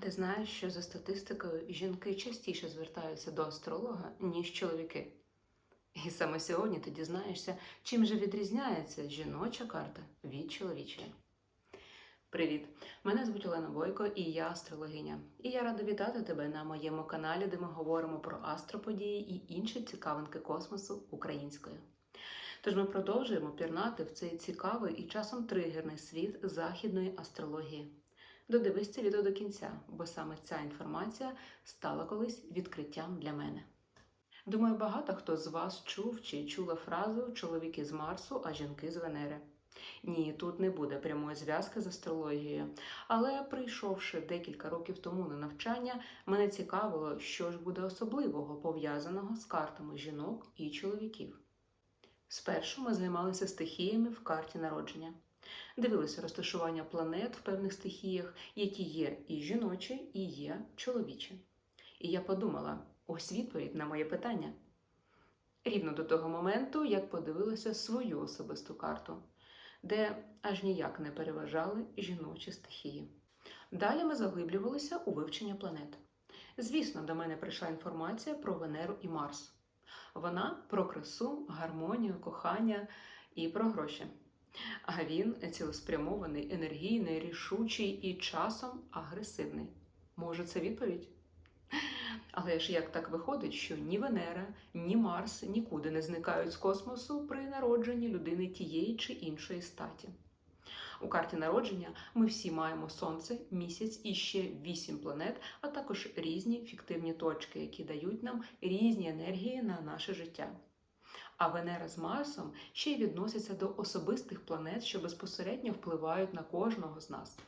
ти знаєш, що за статистикою жінки частіше звертаються до астролога, ніж чоловіки? І саме сьогодні ти дізнаєшся, чим же відрізняється жіноча карта від чоловічої. Привіт! Мене звуть Олена Бойко і я астрологиня. І я рада вітати тебе на моєму каналі, де ми говоримо про астроподії і інші цікавинки космосу українською. Тож ми продовжуємо пірнати в цей цікавий і часом тригерний світ західної астрології. Додивись це відео до кінця, бо саме ця інформація стала колись відкриттям для мене. Думаю, багато хто з вас чув чи чула фразу чоловіки з Марсу, а жінки з Венери. Ні, тут не буде прямої зв'язки з астрологією. Але прийшовши декілька років тому на навчання, мене цікавило, що ж буде особливого пов'язаного з картами жінок і чоловіків. Спершу ми займалися стихіями в карті народження. Дивилися розташування планет в певних стихіях, які є і жіночі, і є чоловічі. І я подумала: ось відповідь на моє питання. Рівно до того моменту, як подивилася свою особисту карту, де аж ніяк не переважали жіночі стихії. Далі ми заглиблювалися у вивчення планет. Звісно, до мене прийшла інформація про Венеру і Марс. Вона про красу, гармонію, кохання і про гроші. А він цілеспрямований, енергійний, рішучий і часом агресивний. Може, це відповідь? Але ж як так виходить, що ні Венера, ні Марс нікуди не зникають з космосу при народженні людини тієї чи іншої статі. У карті народження ми всі маємо Сонце, місяць і ще вісім планет, а також різні фіктивні точки, які дають нам різні енергії на наше життя. А Венера з Марсом ще й відносяться до особистих планет, що безпосередньо впливають на кожного з нас.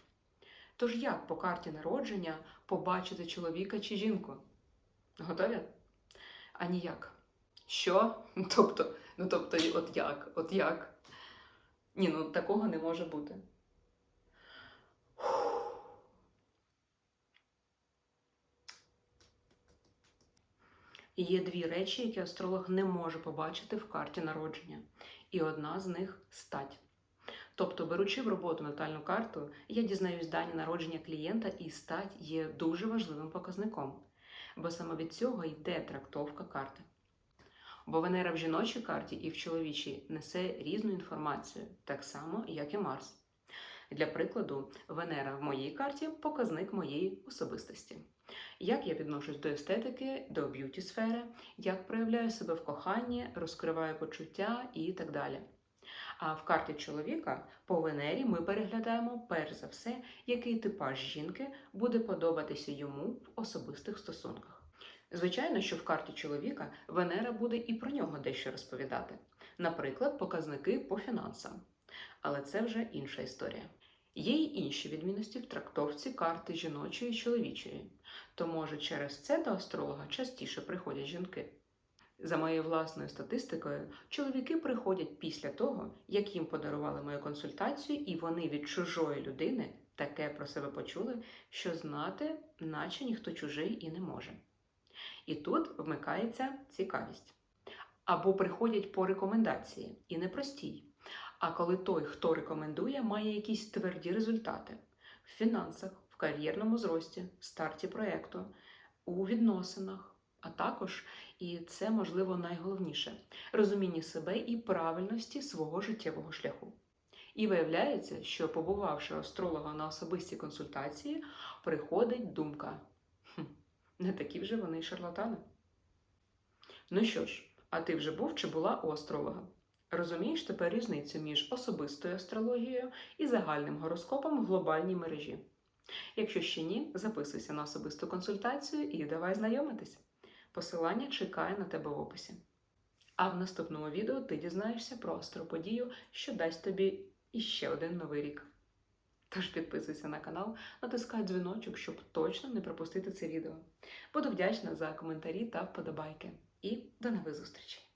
Тож як по карті народження побачити чоловіка чи жінку? Готові? А ніяк. Що? Тобто, ну тобто, от як? От як? Ні, ну такого не може бути. Є дві речі, які астролог не може побачити в карті народження, і одна з них стать. Тобто, беручи в роботу натальну карту, я дізнаюсь дані народження клієнта, і стать є дуже важливим показником, бо саме від цього йде трактовка карти. Бо Венера в жіночій карті і в чоловічій несе різну інформацію, так само, як і Марс. Для прикладу, Венера в моїй карті показник моєї особистості. Як я відношусь до естетики, до б'юті сфери, як проявляю себе в коханні, розкриваю почуття і так далі. А в карті чоловіка по Венері ми переглядаємо перш за все, який типаж жінки буде подобатися йому в особистих стосунках. Звичайно, що в карті чоловіка Венера буде і про нього дещо розповідати, наприклад, показники по фінансам. Але це вже інша історія. Є й інші відмінності в трактовці карти жіночої і чоловічої, то може через це до астролога частіше приходять жінки. За моєю власною статистикою, чоловіки приходять після того, як їм подарували мою консультацію, і вони від чужої людини таке про себе почули, що знати, наче ніхто чужий і не може. І тут вмикається цікавість. Або приходять по рекомендації, і не простій. А коли той, хто рекомендує, має якісь тверді результати в фінансах, в кар'єрному зрості, старті проєкту, у відносинах, а також, і це можливо найголовніше, розумінні себе і правильності свого життєвого шляху. І виявляється, що побувавши астролога на особистій консультації, приходить думка: хм, не такі вже вони шарлатани. Ну що ж, а ти вже був чи була у астролога? Розумієш тепер різницю між особистою астрологією і загальним гороскопом в глобальній мережі. Якщо ще ні, записуйся на особисту консультацію і давай знайомитись. Посилання чекає на тебе в описі. А в наступному відео ти дізнаєшся про астроподію, що дасть тобі іще один новий рік. Тож підписуйся на канал, натискай дзвіночок, щоб точно не пропустити це відео. Буду вдячна за коментарі та вподобайки. І до нових зустрічей!